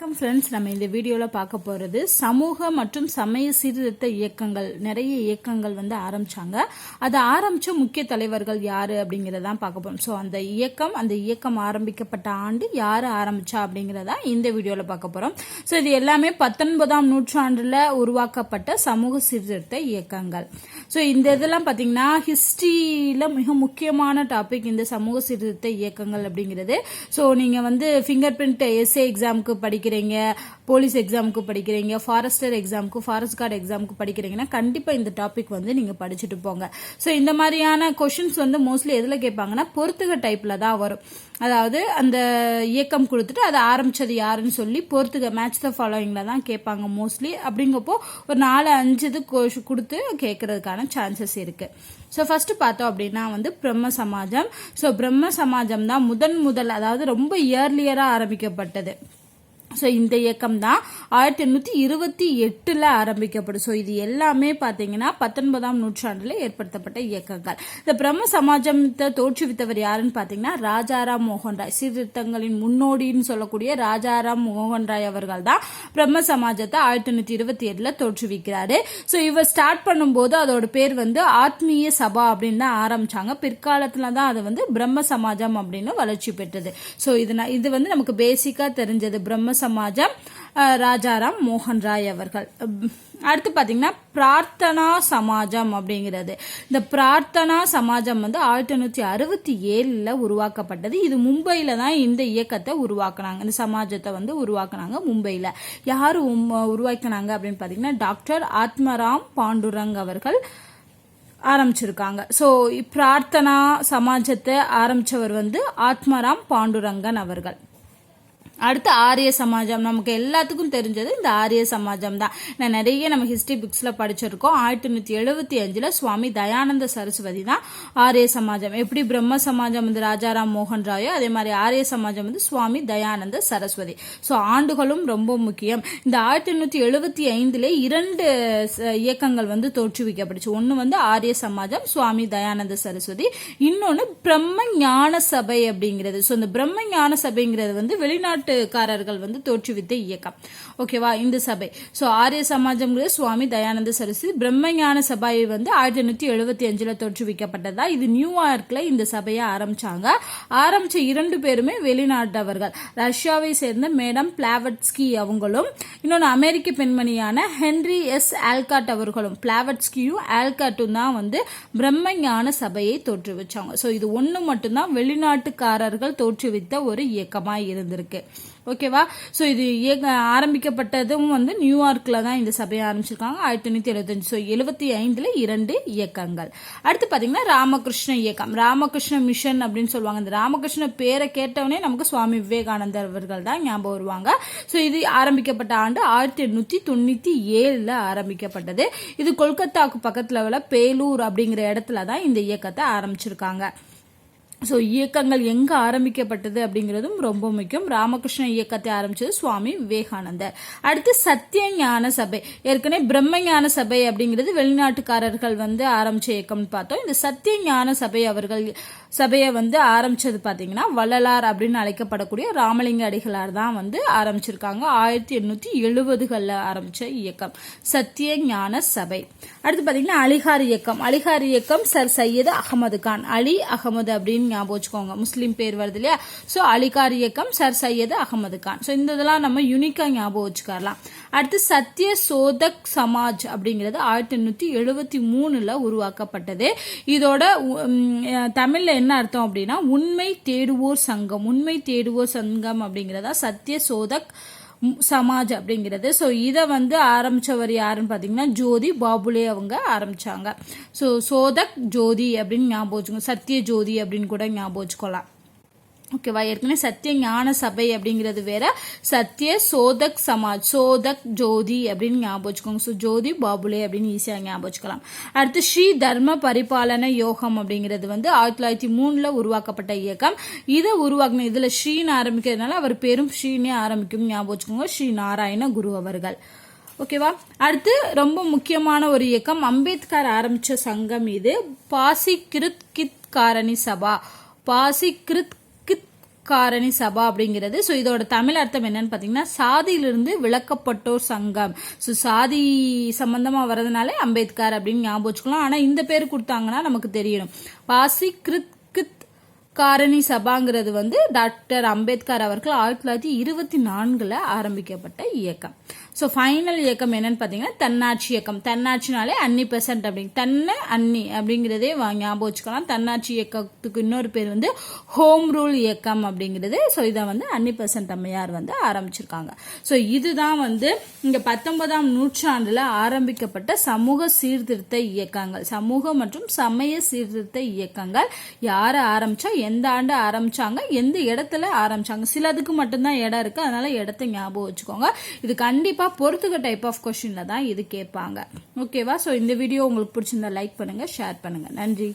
வணக்கம் ஃப்ரெண்ட்ஸ் நம்ம இந்த வீடியோவில் பார்க்க போகிறது சமூக மற்றும் சமய சீர்திருத்த இயக்கங்கள். நிறைய இயக்கங்கள் வந்து ஆரம்பித்தாங்க அதை ஆரம்பித்த முக்கிய தலைவர்கள் யார் அப்படிங்கிறதான் பார்க்க போகிறோம் ஸோ அந்த இயக்கம் அந்த இயக்கம் ஆரம்பிக்கப்பட்ட ஆண்டு யார் ஆரம்பித்தா அப்படிங்கிறதா இந்த வீடியோவில் பார்க்க போகிறோம் ஸோ இது எல்லாமே பத்தொன்பதாம் நூற்றாண்டில் உருவாக்கப்பட்ட சமூக சீர்திருத்த இயக்கங்கள். ஸோ இந்த இதெல்லாம் பார்த்தீங்கன்னா ஹிஸ்ட்ரியில் மிக முக்கியமான டாபிக் இந்த சமூக சீர்திருத்த இயக்கங்கள் அப்படிங்கிறது. ஸோ நீங்கள் வந்து ஃபிங்கர் பிரிண்ட் எஸ்ஏ எக்ஸாமுக்கு படிக்கிறீங்க போலீஸ் எக்ஸாமுக்கு படிக்கிறீங்க ஃபாரஸ்டர் எக்ஸாமுக்கு ஃபாரஸ்ட் கார்டு எக்ஸாமுக்கு படிக்கிறீங்கன்னா கண்டிப்பாக இந்த டாபிக் வந்து நீங்கள் படிச்சுட்டு போங்க. ஸோ இந்த மாதிரியான கொஷின்ஸ் வந்து மோஸ்ட்லி எதில் கேட்பாங்கன்னா பொறுத்துக டைப்பில் தான் வரும். அதாவது அந்த இயக்கம் கொடுத்துட்டு அதை ஆரம்பிச்சது யாருன்னு சொல்லி பொறுத்துக மேட்ச் த ஃபாலோயிங்கில் தான் கேட்பாங்க மோஸ்ட்லி அப்படிங்கப்போ ஒரு நாலு அஞ்சு இது கொஷ் கொடுத்து கேட்கறதுக்கான சான்சஸ் இருக்கு. ஸோ ஃபர்ஸ்ட் பார்த்தோம் அப்படின்னா வந்து பிரம்ம சமாஜம். ஸோ பிரம்ம சமாஜம் தான் முதன் முதல் அதாவது ரொம்ப இயர்லியராக ஆரம்பிக்கப்பட்டது. ஸோ இந்த இயக்கம் தான் ஆயிரத்தி எண்ணூற்றி இருபத்தி எட்டில் ஆரம்பிக்கப்படும். ஸோ இது எல்லாமே பார்த்தீங்கன்னா பத்தொன்பதாம் நூற்றாண்டில் ஏற்படுத்தப்பட்ட இயக்கங்கள். இந்த பிரம்ம சமாஜத்தை தோற்றுவித்தவர் யாருன்னு பார்த்தீங்கன்னா ராஜாராம் மோகன் ராய். சீர்திருத்தங்களின் முன்னோடின்னு சொல்லக்கூடிய ராஜாராம் மோகன் ராய் அவர்கள் தான் பிரம்ம சமாஜத்தை ஆயிரத்தி எண்ணூற்றி இருபத்தி ஏழில் தோற்றுவிக்கிறாரு. ஸோ இவர் ஸ்டார்ட் பண்ணும்போது அதோட பேர் வந்து ஆத்மீய சபா அப்படின்னு தான் ஆரம்பிச்சாங்க. பிற்காலத்தில் தான் அது வந்து பிரம்ம சமாஜம் அப்படின்னு வளர்ச்சி பெற்றது. ஸோ இது இது வந்து நமக்கு பேசிக்காக தெரிஞ்சது. பிரம்ம சமாஜம் ராஜாராம் மோகன் ராய் அவர்கள். அடுத்து பார்த்தீங்கன்னா பிரார்த்தனா சமாஜம் அப்படிங்கிறது. இந்த பிரார்த்தனா சமாஜம் வந்து ஆயிரத்தி எண்ணூற்றி அறுபத்தி ஏழில் உருவாக்கப்பட்டது. இது மும்பையில் தான் இந்த இயக்கத்தை உருவாக்குனாங்க. இந்த சமாஜத்தை வந்து உருவாக்குனாங்க மும்பையில். யார் உருவாக்கினாங்க அப்படின்னு பார்த்தீங்கன்னா டாக்டர் ஆத்மராம் பாண்டுரங் அவர்கள் ஆரம்பிச்சிருக்காங்க. ஸோ பிரார்த்தனா சமாஜத்தை ஆரம்பித்தவர் வந்து ஆத்மராம் பாண்டுரங்கன் அவர்கள். அடுத்து ஆரிய சமாஜம். நமக்கு எல்லாத்துக்கும் தெரிஞ்சது இந்த ஆரிய சமாஜம் தான். நான் நிறைய நம்ம ஹிஸ்டரி புக்ஸில் படிச்சிருக்கோம். ஆயிரத்தி எண்ணூற்றி எழுபத்தி அஞ்சில் சுவாமி தயானந்த சரஸ்வதி தான் ஆரிய சமாஜம். எப்படி பிரம்ம சமாஜம் வந்து ராஜாராம் மோகன் ராயோ அதே மாதிரி ஆரிய சமாஜம் வந்து சுவாமி தயானந்த சரஸ்வதி. ஸோ ஆண்டுகளும் ரொம்ப முக்கியம். இந்த ஆயிரத்தி எண்ணூற்றி எழுபத்தி ஐந்திலே இரண்டு இயக்கங்கள் வந்து தோற்றுவிக்கப்பட்டுச்சு. ஒன்று வந்து ஆரிய சமாஜம் சுவாமி தயானந்த சரஸ்வதி. இன்னொன்று பிரம்ம ஞான சபை அப்படிங்கிறது. ஸோ இந்த பிரம்ம ஞான சபைங்கிறது வந்து வெளிநாட்டு வெளிநாட்டுக்காரர்கள் வந்து தோற்றுவித்த இயக்கம். ஓகேவா? இந்த சபை. ஸோ ஆரிய சமாஜம் சுவாமி தயானந்த சரஸ்வதி பிரம்மஞான சபை வந்து ஆயிரத்தி எண்ணூற்றி எழுபத்தி அஞ்சில் தோற்றுவிக்கப்பட்டதா? இது நியூயார்க்கில் இந்த சபையை ஆரம்பிச்சாங்க. ஆரம்பிச்ச இரண்டு பேருமே வெளிநாட்டவர்கள். ரஷ்யாவை சேர்ந்த மேடம் பிளாவட்ஸ்கி அவங்களும் இன்னொன்று அமெரிக்க பெண்மணியான ஹென்ரி எஸ் ஆல்காட் அவர்களும் பிளாவட்ஸ்கியும் ஆல்காட்டும் தான் வந்து பிரம்மஞான சபையை தோற்றுவிச்சாங்க. ஸோ இது ஒன்று மட்டும்தான் வெளிநாட்டுக்காரர்கள் தோற்றுவித்த ஒரு இயக்கமாக இருந்திருக்கு. ஓகேவா? ஸோ இது இயக்க ஆரம்பிக்கப்பட்டதும் வந்து நியூயார்க்கில் தான் இந்த சபையை ஆரம்பிச்சிருக்காங்க. ஆயிரத்தி தொண்ணூற்றி எழுபத்தஞ்சு ஸோ எழுபத்தி ஐந்தில் இரண்டு இயக்கங்கள். அடுத்து பார்த்தீங்கன்னா ராமகிருஷ்ண இயக்கம். ராமகிருஷ்ண மிஷன் அப்படின்னு சொல்லுவாங்க. இந்த ராமகிருஷ்ண பேரை கேட்டவனே நமக்கு சுவாமி விவேகானந்தர் அவர்கள் தான் ஞாபகம் வருவாங்க. ஸோ இது ஆரம்பிக்கப்பட்ட ஆண்டு ஆயிரத்தி எண்ணூற்றி தொண்ணூற்றி ஏழில் ஆரம்பிக்கப்பட்டது. இது கொல்கத்தாவுக்கு பக்கத்தில் உள்ள பேலூர் அப்படிங்கிற இடத்துல தான் இந்த இயக்கத்தை ஆரம்பிச்சிருக்காங்க. ஸோ இயக்கங்கள் எங்கே ஆரம்பிக்கப்பட்டது அப்படிங்கிறதும் ரொம்ப முக்கியம். ராமகிருஷ்ண இயக்கத்தை ஆரம்பித்தது சுவாமி விவேகானந்தர். அடுத்து சத்திய ஞான சபை. ஏற்கனவே பிரம்ம ஞான சபை அப்படிங்கிறது வெளிநாட்டுக்காரர்கள் வந்து ஆரம்பித்த இயக்கம்னு பார்த்தோம். இந்த சத்திய ஞான சபை அவர்கள் சபையை வந்து ஆரம்பிச்சது பார்த்தீங்கன்னா வள்ளலார் அப்படின்னு அழைக்கப்படக்கூடிய ராமலிங்க அடிகளார் தான் வந்து ஆரம்பிச்சிருக்காங்க. ஆயிரத்தி எண்ணூற்றி எழுபதுகளில் ஆரம்பித்த இயக்கம். சத்திய ஞான சபை. அடுத்து பார்த்தீங்கன்னா அலிகார் இயக்கம். அலிகார் இயக்கம் சர் சையது அகமது கான். அலி அகமது அப்படின்னு ஞாபகம் வச்சுக்கோங்க. முஸ்லீம் பேர் வருது இல்லையா? ஸோ அலிகார் இயக்கம் சர் சையது அகமது கான். ஸோ இந்த இதெல்லாம் நம்ம யூனிக்காக ஞாபகம் வச்சுக்கலாம் அடுத்து சத்ய சோதக் சமாஜ் அப்படிங்கிறது ஆயிரத்தி எண்ணூற்றி எழுபத்தி மூணில் உருவாக்கப்பட்டது. இதோட தமிழில் என்ன அர்த்தம் அப்படின்னா உண்மை தேடுவோர் சங்கம். உண்மை தேடுவோர் சங்கம் அப்படிங்கிறதா சத்ய சோதக் சமாஜ் அப்படிங்கிறது. ஸோ இதை வந்து ஆரம்பிச்சவர் யாருன்னு பார்த்தீங்கன்னா ஜோதி பாபுலே அவங்க ஆரம்பிச்சாங்க. ஸோ சோதக் ஜோதி அப்படின்னு ஞாபகம் வச்சுக்கோங்க. சத்ய ஜோதி அப்படின்னு கூட ஞாபகம் வச்சுக்கலாம். ஓகேவா? ஏற்கனவே சத்திய ஞான சபை அப்படிங்கிறது வேற. சத்திய சோதக் சமாஜ் சோதக் ஜோதி அப்படின்னு ஞாபகம் வச்சுக்கோங்க. ஸோ ஜோதி பாபுலே அப்படின்னு ஈஸியாக ஞாபகம் வச்சுக்கலாம். அடுத்து ஸ்ரீ தர்ம பரிபாலன யோகம் அப்படிங்கிறது வந்து ஆயிரத்தி தொள்ளாயிரத்தி மூணில் உருவாக்கப்பட்ட இயக்கம். இதை உருவாக்கணும் இதில் ஸ்ரீன்னு ஆரம்பிக்கிறதுனால அவர் பேரும் ஸ்ரீனே ஆரம்பிக்கும் ஞாபகம் வச்சுக்கோங்க. ஸ்ரீ நாராயண குரு அவர்கள். ஓகேவா? அடுத்து ரொம்ப முக்கியமான ஒரு இயக்கம். அம்பேத்கர் ஆரம்பித்த சங்கம் இது. பாசி கிருத் கித் காரணி சபா. பாசி கிருத் காரணி சபா அப்படிங்கிறது. ஸோ இதோட தமிழ் அர்த்தம் என்னன்னு பார்த்தீங்கன்னா சாதியிலிருந்து விளக்கப்பட்டோர் சங்கம். ஸோ சாதி சம்பந்தமாக வர்றதுனாலே அம்பேத்கர் அப்படின்னு ஞாபகம் வச்சுக்கலாம். ஆனால் இந்த பேர் கொடுத்தாங்கன்னா நமக்கு தெரியணும். பாசி கிருத் கித் காரணி சபாங்கிறது வந்து டாக்டர் அம்பேத்கர் அவர்கள் ஆயிரத்தி தொள்ளாயிரத்தி இருபத்தி நான்கில் ஆரம்பிக்கப்பட்ட இயக்கம். ஸோ ஃபைனல் இயக்கம் என்னன்னு பார்த்தீங்கன்னா தன்னாட்சி இயக்கம். தன்னாட்சினாலே அன்னி பெர்சன்ட் அப்படிங்க தன்னை அன்னி அப்படிங்கிறதே வா- ஞாபகம் வச்சுக்கலாம். தன்னாட்சி இயக்கத்துக்கு இன்னொரு பேர் வந்து ஹோம் ரூல் இயக்கம் அப்படிங்கிறது. ஸோ இதை வந்து அன்னி பெசன்ட் அம்மையார் வந்து ஆரம்பிச்சிருக்காங்க. ஸோ இதுதான் வந்து இங்கே பத்தொன்பதாம் நூற்றாண்டில் ஆரம்பிக்கப்பட்ட சமூக சீர்திருத்த இயக்கங்கள். சமூக மற்றும் சமய சீர்திருத்த இயக்கங்கள் யாரை ஆரம்பிச்சா எந்த ஆண்டு ஆரம்பிச்சாங்க எந்த இடத்துல ஆரம்பிச்சாங்க. சிலதுக்கு மட்டும்தான் இடம் இருக்குது அதனால இடத்த ஞாபகம் வச்சுக்கோங்க. இது கண்டிப்பாக கண்டிப்பா பொறுத்துக்க டைப் ஆஃப் கொஷினில் தான் இது கேட்பாங்க. ஓகேவா ஸோ இந்த வீடியோ உங்களுக்கு பிடிச்சிருந்தா லைக் பண்ணுங்கள் ஷேர் பண்ணுங்கள் நன்றி.